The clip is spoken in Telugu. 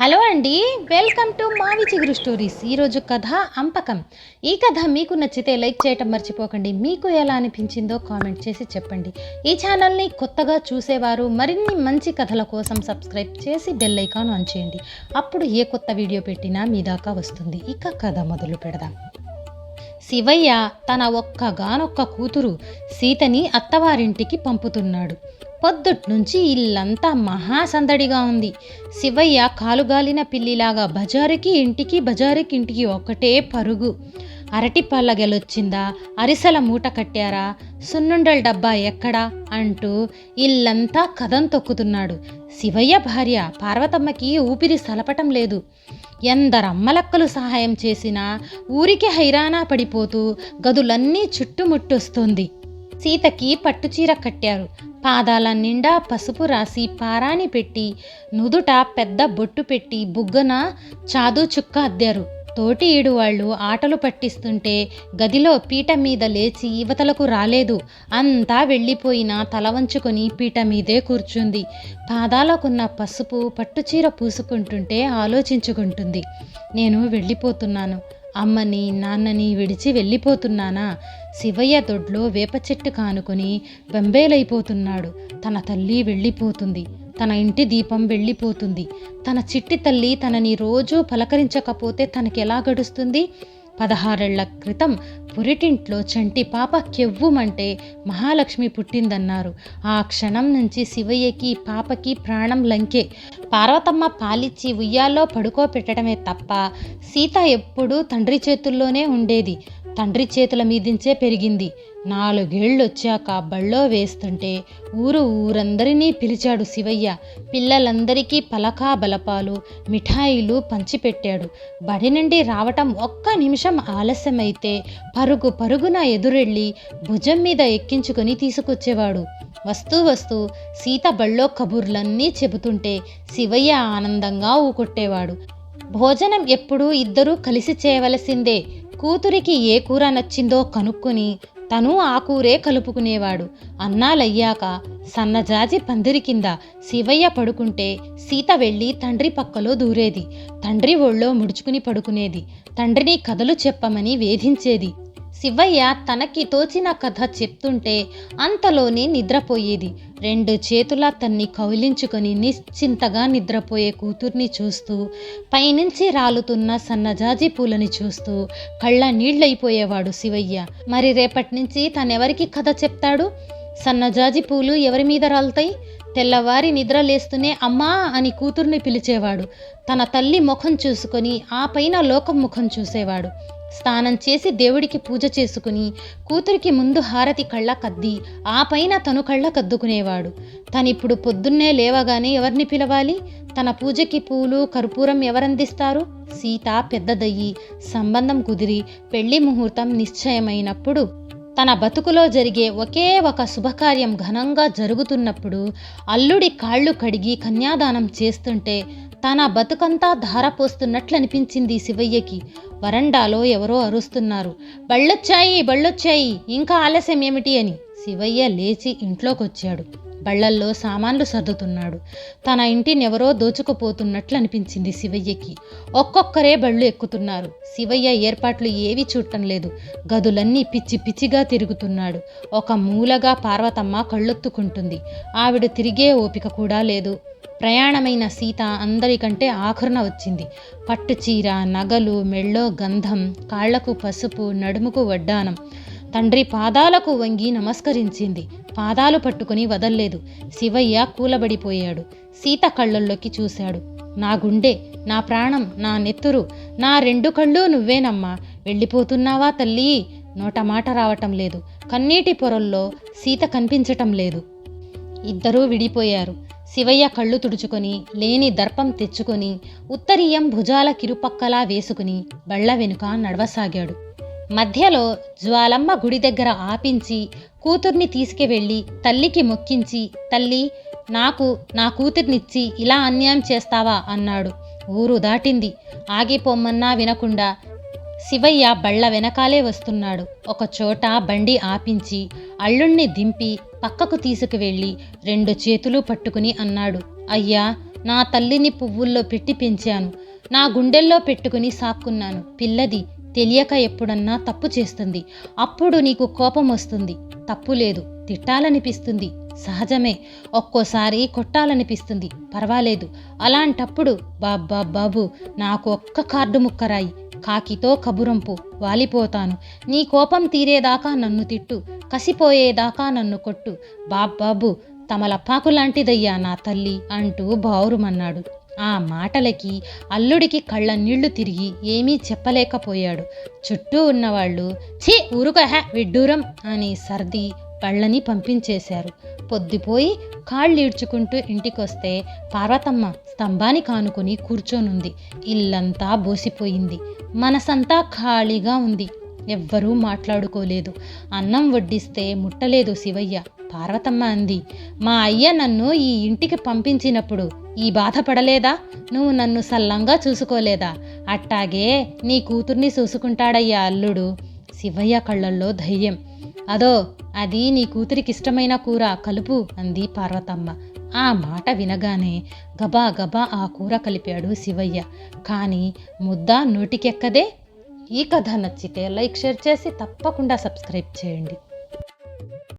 హలో అండి వెల్కమ్ టు మావి చిగురు స్టోరీస్. ఈరోజు కథ అంపకం. ఈ కథ మీకు నచ్చితే లైక్ చేయటం మర్చిపోకండి. మీకు ఎలా అనిపించిందో కామెంట్ చేసి చెప్పండి. ఈ ఛానల్ని కొత్తగా చూసేవారు మరిన్ని మంచి కథల కోసం సబ్స్క్రైబ్ చేసి బెల్ ఐకాన్ ఆన్ చేయండి. అప్పుడు ఏ కొత్త వీడియో పెట్టినా మీ దాకా వస్తుంది. ఇక కథ మొదలు పెడదాం. శివయ్య తన ఒక్కగానొక్క కూతురు సీతని అత్తవారింటికి పంపుతున్నాడు. పొద్దుట్నుంచి ఇల్లంతా మహాసందడిగా ఉంది. శివయ్య కాలుగాలిన పిల్లిలాగా బజారుకి ఇంటికి బజారుకి ఇంటికి ఒకటే పరుగు. అరటి పళ్ళ గెలొచ్చిందా? అరిసెల మూట కట్టారా? సున్నుండల డబ్బా ఎక్కడా? అంటూ ఇల్లంతా కథం తొక్కుతున్నాడు. శివయ్య భార్య పార్వతమ్మకి ఊపిరి సలపటం లేదు. ఎందరమ్మలక్కలు సహాయం చేసినా ఊరికి హైరానా పడిపోతూ గదులన్నీ చుట్టుముట్టొస్తుంది. సీతకి పట్టుచీర కట్టారు. పాదాల నిండా పసుపు రాసి పారాని పెట్టి నుదుట పెద్ద బొట్టు పెట్టి బుగ్గన చాదు చుక్క అద్దారు. తోటి ఈడువాళ్ళు ఆటలు పట్టిస్తుంటే గదిలో పీట మీద లేచి యువతలకు రాలేదు. అంతా వెళ్ళిపోయినా తల వంచుకొని పీట మీదే కూర్చుంది. పాదాలకున్న పసుపు పట్టుచీర పూసుకుంటుంటే ఆలోచించుకుంటుంది. నేను వెళ్ళిపోతున్నాను. అమ్మని నాన్నని విడిచి వెళ్ళిపోతున్నానా? శివయ్య దొడ్లో వేప చెట్టు కానుకొని బెంబేలైపోతున్నాడు. తన తల్లి వెళ్ళిపోతుంది. తన ఇంటి దీపం వెళ్ళిపోతుంది. తన చిట్టి తల్లి తనని రోజూ పలకరించకపోతే తనకెలా గడుస్తుంది? పదహారేళ్ళ క్రితం పురిటింట్లో చంటి పాప కెవ్వుమంటే మహాలక్ష్మి పుట్టిందన్నారు. ఆ క్షణం నుంచి శివయ్యకి పాపకి ప్రాణం లంకే. పార్వతమ్మ పాలిచ్చి ఉయ్యాల్లో పడుకోపెట్టడమే తప్ప సీత ఎప్పుడూ తండ్రి చేతుల్లోనే ఉండేది. తండ్రి చేతుల మీదించే పెరిగింది. నాలుగేళ్ళు వచ్చాక బళ్ళో వేస్తుంటే ఊరు ఊరందరినీ పిలిచాడు శివయ్య. పిల్లలందరికీ పలకా బలపాలు మిఠాయిలు పంచిపెట్టాడు. బడి నుండి రావటం ఒక్క నిమిషం ఆలస్యమైతే పరుగు పరుగున ఎదురెళ్ళి భుజం మీద ఎక్కించుకొని తీసుకొచ్చేవాడు. వస్తూ వస్తూ సీత బళ్ళో కబుర్లన్నీ చెబుతుంటే శివయ్య ఆనందంగా ఊకొట్టేవాడు. భోజనం ఎప్పుడూ ఇద్దరూ కలిసి చేయవలసిందే. కూతురికి ఏ కూర నచ్చిందో కనుక్కొని తను ఆ కూరే కలుపుకునేవాడు. అన్నాలయ్యాక సన్నజాజి పందిరి కింద శివయ్య పడుకుంటే సీత వెళ్ళి తండ్రి పక్కలో దూరేది. తండ్రి ఒళ్ళో ముడుచుకుని పడుకునేది. తండ్రిని కథలు చెప్పమని వేధించేది. శివయ్య తనకి తోచిన కథ చెప్తుంటే అంతలోనే నిద్రపోయేది. రెండు చేతుల తన్ని కౌలించుకొని నిశ్చింతగా నిద్రపోయే కూతుర్ని చూస్తూ పైనుంచి రాలుతున్న సన్నజాజి పూలని చూస్తూ కళ్ళ నీళ్ళైపోయేవాడు శివయ్య. మరి రేపటి నుంచి తనెవరికి కథ చెప్తాడు? సన్నజాజి పూలు ఎవరి మీద రాలుతాయి? తెల్లవారి నిద్ర లేస్తూనే అమ్మా అని కూతుర్ని పిలిచేవాడు. తన తల్లి ముఖం చూసుకొని ఆ పైన లోకం ముఖం చూసేవాడు. స్నానం చేసి దేవుడికి పూజ చేసుకుని కూతురికి ముందు హారతి కళ్ళ కద్ది ఆ పైన తను కళ్ళ కద్దుకునేవాడు. తనిప్పుడు పొద్దున్నే లేవగానే ఎవరిని పిలవాలి? తన పూజకి పూలు కర్పూరం ఎవరందిస్తారు? సీత పెద్దదయ్యి సంబంధం కుదిరి పెళ్ళి ముహూర్తం నిశ్చయమైనప్పుడు తన బతుకులో జరిగే ఒకే ఒక శుభకార్యం ఘనంగా జరుగుతున్నప్పుడు అల్లుడి కాళ్ళు కడిగి కన్యాదానం చేస్తుంటే తన బతుకంతా ధారపోస్తున్నట్లు అనిపించింది శివయ్యకి. వరండాలో ఎవరో అరుస్తున్నారు. బళ్ళొచ్చాయి బళ్ళొచ్చాయి ఇంకా ఆలస్యం ఏమిటి? అని శివయ్య లేచి ఇంట్లోకొచ్చాడు. బళ్ళల్లో సామాన్లు సర్దుతున్నాడు. తన ఇంటిని ఎవరో దోచుకుపోతున్నట్లు అనిపించింది శివయ్యకి. ఒక్కొక్కరే బళ్ళు ఎక్కుతున్నారు. శివయ్య ఏర్పాట్లు ఏవి చూడటం లేదు. గదులన్నీ పిచ్చి పిచ్చిగా తిరుగుతున్నాడు. ఒక మూలగా పార్వతమ్మ కళ్ళొత్తుకుంటుంది. ఆవిడ తిరిగే ఓపిక కూడా లేదు. ప్రయాణమైన సీత అందరికంటే ఆఖరున వచ్చింది. పట్టు చీర నగలు మెళ్ళో గంధం కాళ్ళకు పసుపు నడుముకు వడ్డానం. తండ్రి పాదాలకు వంగి నమస్కరించింది. పాదాలు పట్టుకుని వదల్లేదు. శివయ్య కూలబడిపోయాడు. సీత కళ్ళల్లోకి చూశాడు. నా గుండె నా ప్రాణం నా నెత్తురు నా రెండు కళ్ళు నువ్వేనమ్మా. వెళ్ళిపోతున్నావా తల్లి? నోట మాట రావటం లేదు. కన్నీటి పొరల్లో సీత కనిపించటం లేదు. ఇద్దరూ విడిపోయారు. శివయ్య కళ్ళు తుడుచుకొని లేని దర్పం తెచ్చుకొని ఉత్తరీయం భుజాల కిరుపక్కలా వేసుకుని బళ్ళ వెనుక నడవసాగాడు. మధ్యలో జ్వాలమ్మ గుడి దగ్గర ఆపించి కూతుర్ని తీసుకువెళ్ళి తల్లికి మొక్కించి తల్లి నాకు నా కూతుర్నిచ్చి ఇలా అన్యాయం చేస్తావా? అన్నాడు. ఊరు దాటింది. ఆగిపోమ్మన్నా వినకుండా శివయ్య బళ్ళ వెనకాలే వస్తున్నాడు. ఒక చోట బండి ఆపించి అల్లుణ్ణి దింపి పక్కకు తీసుకువెళ్ళి రెండు చేతులు పట్టుకుని అన్నాడు. అయ్యా నా తల్లిని పువ్వుల్లో పెట్టి పెంచాను. నా గుండెల్లో పెట్టుకుని సాక్కున్నాను. పిల్లది తెలియక ఎప్పుడన్నా తప్పు చేస్తుంది. అప్పుడు నీకు కోపం వస్తుంది. తప్పు లేదు తిట్టాలనిపిస్తుంది. సహజమే ఒక్కోసారి కొట్టాలనిపిస్తుంది. పర్వాలేదు. అలాంటప్పుడు బాబ్బా బాబు నాకు ఒక్క కార్డు ముక్కరాయి. కాకితో కబురంపు. వాలిపోతాను. నీ కోపం తీరేదాకా నన్ను తిట్టు. కసిపోయేదాకా నన్ను కొట్టు. బాబ్బాబు తమలపాకు లాంటిదయ్యా నా తల్లి అంటూ బావురుమన్నాడు. ఆ మాటలకి అల్లుడికి కళ్ళ నీళ్ళు తిరిగి ఏమీ చెప్పలేకపోయాడు. చుట్టూ ఉన్నవాళ్ళు ఛీ ఊరుకహ విడ్డూరం అని సర్ది పళ్ళని పంపించేశారు. పొద్దుపోయి కాళ్ళు ఈడ్చుకుంటూ ఇంటికొస్తే పార్వతమ్మ స్తంభాన్ని కానుకొని కూర్చోనుంది. ఇల్లంతా బోసిపోయింది. మనసంతా ఖాళీగా ఉంది. ఎవ్వరూ మాట్లాడుకోలేదు. అన్నం వడ్డిస్తే ముట్టలేదు శివయ్య. పార్వతమ్మ అంది మా అయ్య నన్ను ఈ ఇంటికి పంపించినప్పుడు ఈ బాధపడలేదా? నువ్వు నన్ను సల్లంగా చూసుకోలేదా? అట్టాగే నీ కూతుర్ని చూసుకుంటాడయ్యా అల్లుడు. శివయ్య కళ్ళల్లో ధైర్యం అదో అది నీ కూతురికి ఇష్టమైన కూర. కలుపు అంది పార్వతమ్మ. ఆ మాట వినగానే గబా గబా ఆ కూర కలిపాడు శివయ్య. కానీ ముద్ద నోటికెక్కదే? ఈ కథ నచ్చితే లైక్ షేర్ చేసి తప్పకుండా సబ్స్క్రైబ్ చేయండి.